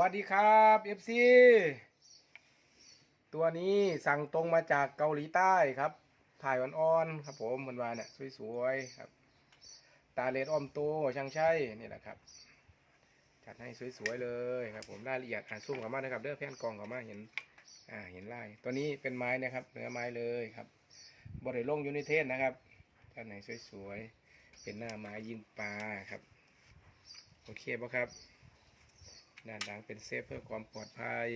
วัสดีครับ FC ตัวนี้สั่งตรงมาจากเกาหลีใต้ครับ ถ่ายอ่อนๆครับผมมันวานเนี่ยสวยๆครับ ตาเลดอ้อมโตช่างใช่นี่แหละครับ จัดให้สวยๆเลยครับ ผมรายละเอียดอ่านซุ่มกับมานะครับเด้อแผ่นกล่องกับมาเห็นอ่าเห็นลายตัวนี้เป็นไม้นะครับเนื้อไม้เลยครับบริโลงยูนิเทสนะครับจัดไหนสวยๆเป็นหน้าไม้ยิงปลาครับโอเคปะครับ ด้านหลังเป็นเซฟเพื่อความปลอดภัย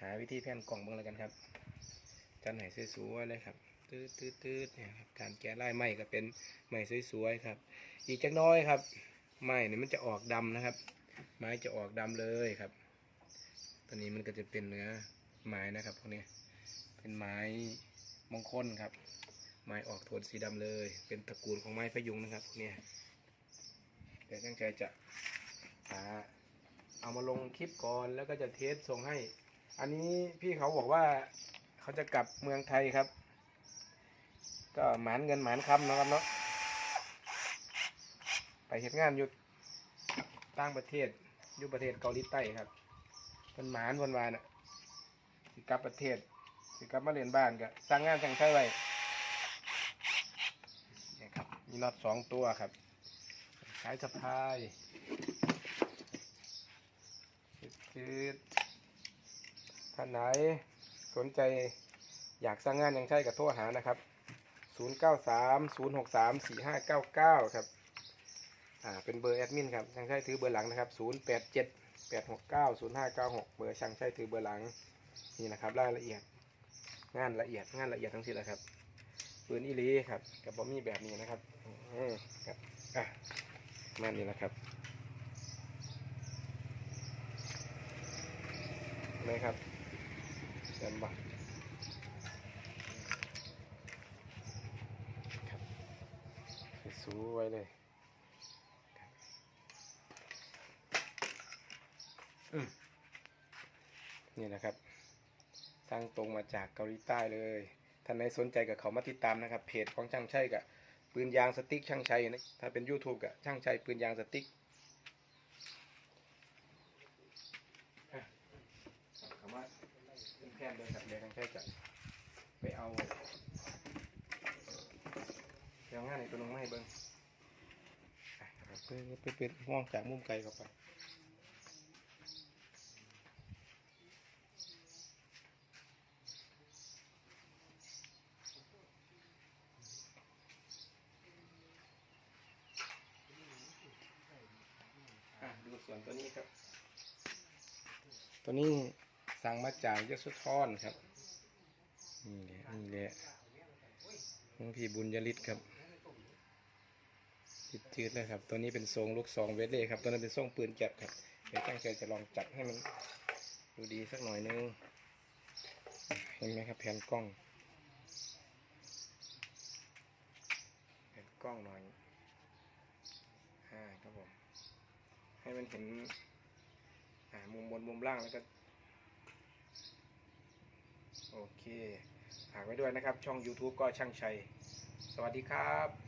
หาวิธีแผ่นกล่องบ้างแล้วกันครับจันไหนสวยๆเลยครับตืดตืดตืดเนี่ยครับการแกะลายไม้ก็เป็นไม้สวยๆครับ อีกจักน้อยครับไม้เนี่ยมันจะออกดำนะครับ ไม้จะออกดำเลยครับ ตัวนี้มันก็จะเป็นเนื้อไม้นะครับพวกนี้เป็นไม้มงคลครับ ไม้ออกโทนสีดำเลย เป็นตระกูลของไม้พยุงนะครับพวกนี้เดี๋ยวตั้งใจจะหา เอามาลงคลิปก่อนแล้วก็จะเทสส่งให้ อันนี้พี่เขาบอกว่าเขาจะกลับเมืองไทยครับ ก็หมานเงินหมานคำนะครับเนาะไปเห็นงานอยู่ต่างประเทศอยู่ประเทศเกาหลีใต้ครับเป็นหมานวันวานอะสิกลับประเทศ สิกลับมาเรียนบ้านก็สร้างงานสั่งใช้ไว้นี่ครับมีน็อตสองตัวครับสายสะพาย คือท่านไหนสนใจอยากสร้างงานยังใช้กับโทรหานะครับ 093 063 4599 ครับ อ่า เป็นเบอร์แอดมินครับช่างใช้ถือเบอร์หลังนะครับ 087 869 0596 เบอร์ช่างใช้ถือเบอร์หลัง นี่นะครับ รายละเอียด งานละเอียด งานละเอียดทั้งสิ้นเลยครับ ปืนอีหลีครับ กับบอมี่แบบนี้นะครับ อืมครับ อะมานี่นะครับ ไหมครับเดินบักครับสวยๆเลยนี่นะครับ สร้างตรงมาจากเกาหลีใต้เลยท่านใดสนใจกับเขามาติดตามนะครับ เพจของช่างชัยกับปืนยางสติ๊กช่างชัยนะถ้าเป็น YouTube กับช่างชัยปืนยางสติ๊กอะเขามาเป็นแพนเดินกับเดี๋ยวช่างชัยจะไป เอาเดี๋ยวงานในตัวนึงมาให้เบิ้งอะครับเปิดเปิดเปิดมองจากมุมไกลเข้าไปดูส่วนตัวนี้ครับ ตัวนี้สั่งมาจากยโสธรครับ นี่แหละ นี่แหละของพี่บุญยฤทธิ์ครับติดจืดเลยครับ ตัวนี้เป็นทรงลูกซองเวทเล่ครับ ตัวนั้นเป็นทรงปืนแก๊ปครับเดี๋ยวตั้งใจจะลองจัดให้มันดูดีสักหน่อยนึง เห็นไหมครับแผ่นกล้อง แผ่นกล้องหน่อยอ่าครับผม ให้มันเห็นอ่ามุมบนมุมล่างแล้วก็ โอเค ฝากไว้ด้วยนะครับ ช่อง YouTube ก็ช่างชัย สวัสดีครับ